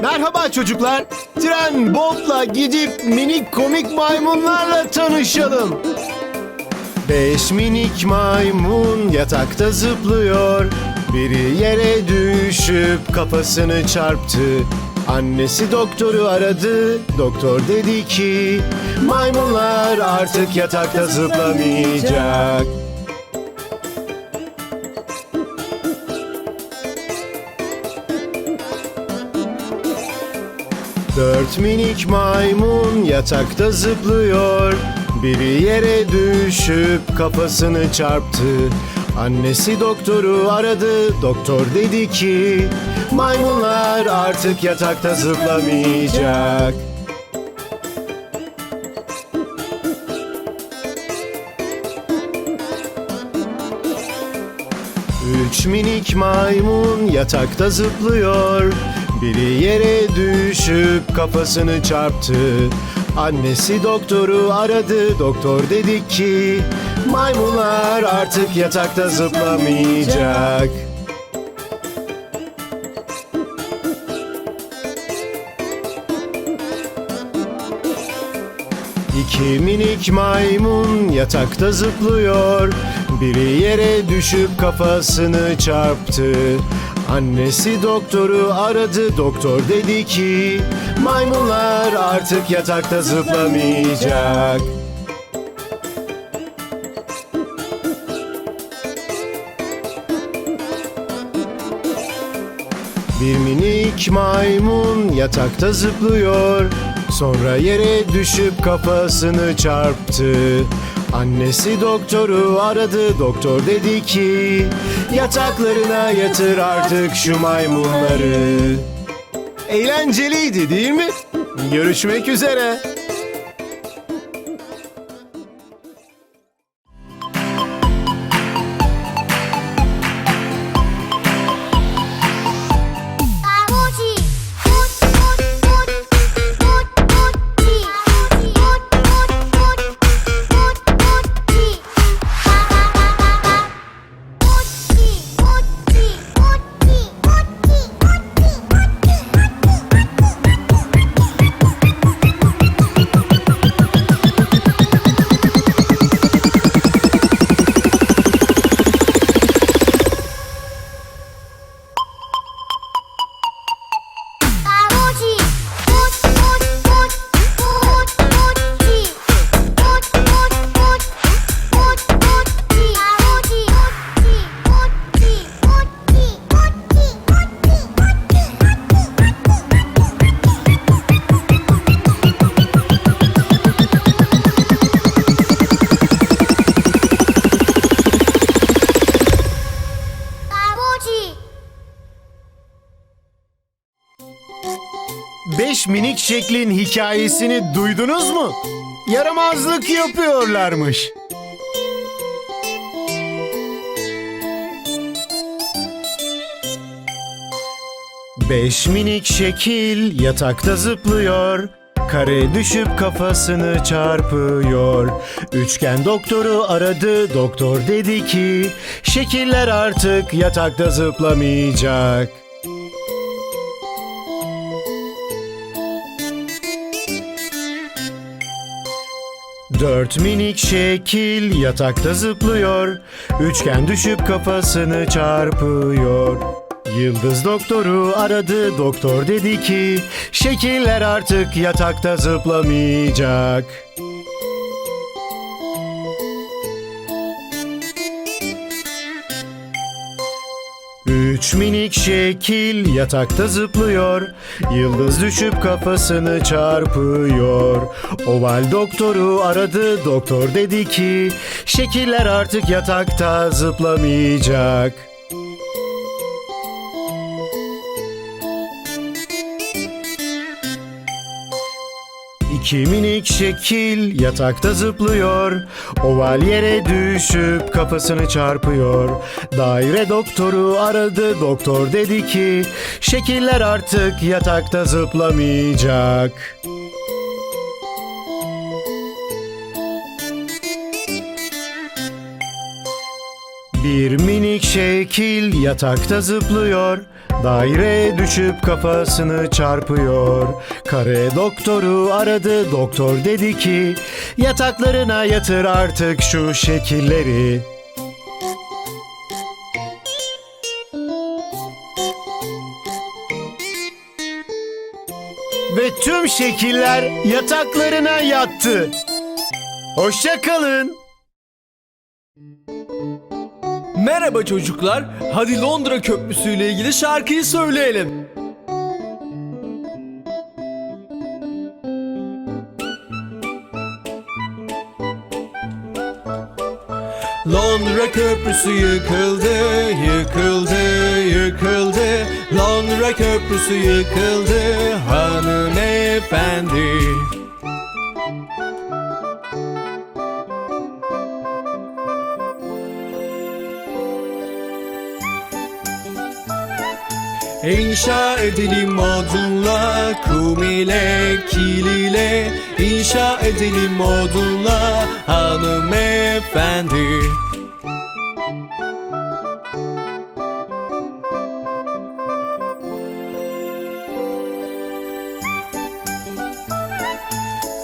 Merhaba çocuklar. Tren Bob'la gidip minik komik maymunlarla tanışalım. Beş minik maymun yatakta zıplıyor. Biri yere düşüp kafasını çarptı. Annesi doktoru aradı. Doktor dedi ki maymunlar artık yatakta zıplamayacak. Dört minik maymun yatakta zıplıyor. Biri yere düşüp kafasını çarptı. Annesi doktoru aradı. Doktor dedi ki maymunlar artık yatakta zıplamayacak. Üç minik maymun yatakta zıplıyor. Biri yere düşüp kafasını çarptı. Annesi doktoru aradı. Doktor dedi ki maymunlar artık yatakta zıplamayacak. İki minik maymun yatakta zıplıyor. Biri yere düşüp kafasını çarptı. Annesi doktoru aradı. Doktor dedi ki maymunlar artık yatakta zıplamayacak. Bir minik maymun yatakta zıplıyor. Sonra yere düşüp kafasını çarptı. Annesi doktoru aradı. Doktor dedi ki yataklarına yatır artık şu maymunları. Eğlenceliydi değil mi? Görüşmek üzere. Minik şeklin hikayesini duydunuz mu? Yaramazlık yapıyorlarmış. Beş minik şekil yatakta zıplıyor. Kare düşüp kafasını çarpıyor. Üçgen doktoru aradı. Doktor dedi ki şekiller artık yatakta zıplamayacak. Dört minik şekil yatakta zıplıyor. Üçgen düşüp kafasını çarpıyor. Yıldız doktoru aradı. Doktor dedi ki şekiller artık yatakta zıplamayacak. Üç minik şekil yatakta zıplıyor. Yıldız düşüp kafasını çarpıyor. Oval doktoru aradı. Doktor dedi ki şekiller artık yatakta zıplamayacak. İki minik şekil yatakta zıplıyor. Oval yere düşüp kafasını çarpıyor. Daire doktoru aradı. Doktor dedi ki şekiller artık yatakta zıplamayacak. Bir minik şekil yatakta zıplıyor. Daire düşüp kafasını çarpıyor. Kare doktoru aradı. Doktor dedi ki yataklarına yatır artık şu şekilleri. Ve tüm şekiller yataklarına yattı. Hoşça kalın. Merhaba çocuklar. Hadi Londra Köprüsü ile ilgili şarkıyı söyleyelim. Londra Köprüsü yıkıldı, yıkıldı, yıkıldı. Londra Köprüsü yıkıldı hanımefendi. İnşa edelim odunla, kum ile, kil ile. İnşa edelim odunla hanımefendi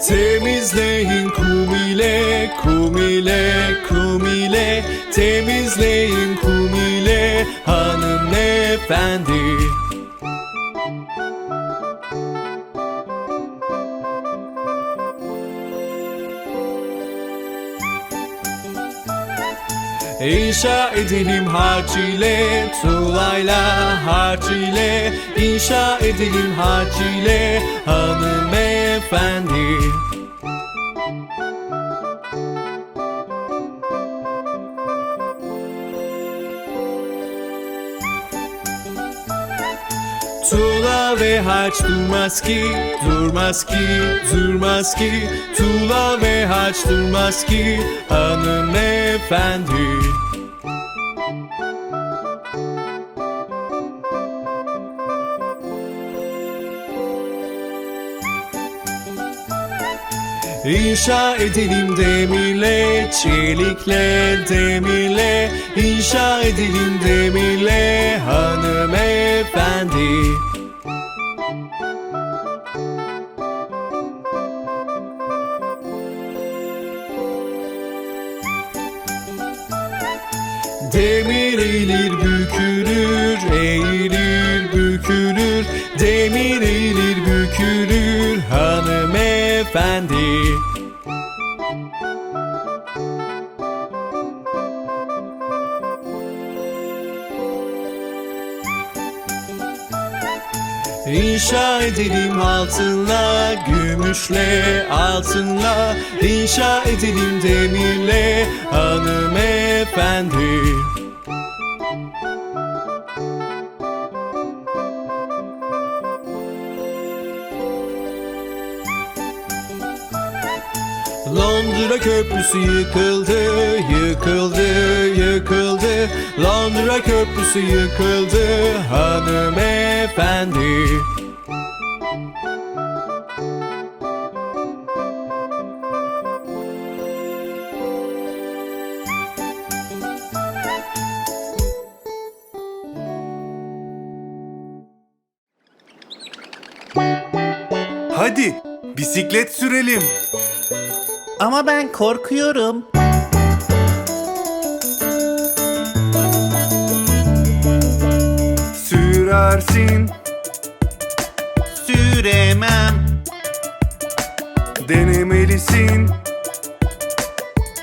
Temizleyin kum ile, kum ile, kum ile. Temizleyin kum ile hanımefendi. İnşa edelim harç ile, tuğlayla harç ile. İnşa edelim harç ile hanımefendi Tuğla ve harç durmaz ki, durmaz ki, durmaz ki. Tuğla ve harç durmaz ki hanımefendi İnşa edelim demirle, çelikle, demirle İnşa edelim demirle hanımefendi. Demir eğilir bükülür, eğilir bükülür. Demir eğilir hanımefendi İnşa edelim altınla, gümüşle, altınla. İnşa edelim demirle hanımefendi Londra Köprüsü yıkıldı, yıkıldı, yıkıldı Londra Köprüsü yıkıldı hanımefendi Hadi bisiklet sürelim. Ama ben korkuyorum. Sürersin, Süremem. denemelisin.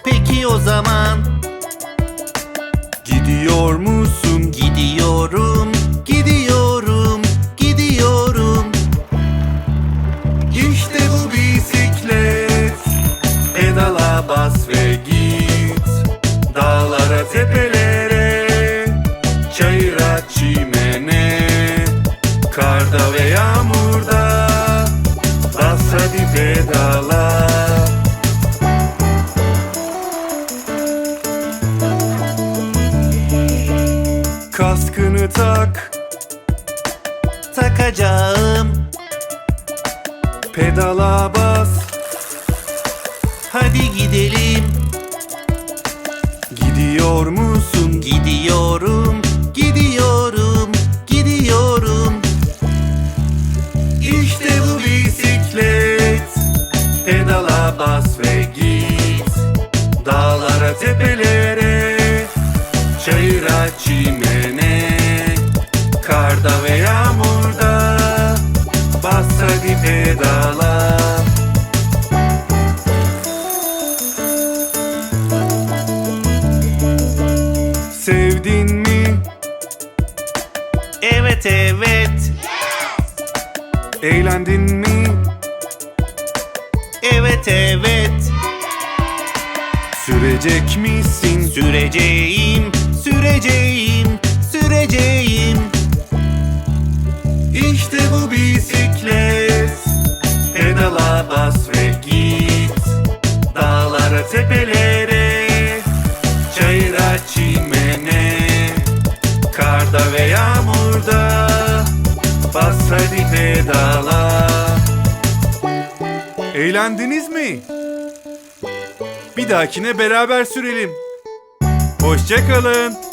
Peki o zaman Gidiyor musun? Yağmurda. Bas hadi pedala. Kaskını tak, Takacağım. pedala bas. Hadi gidelim. Gidiyor musun? gidiyorum, tepelere Çayıra çimene Karda ve yağmurda Bas hadi pedala Sevdin mi? Evet evet, Eğlendin mi? evet evet. Sürecek misin? Süreceğim, süreceğim, süreceğim. İşte bu bisiklet Pedala bas ve git Dağlara tepelere Çayıra çimene Karda ve yağmurda Bas hadi pedala Eğlendiniz mi? Bir dahakine beraber sürelim. Hoşçakalın.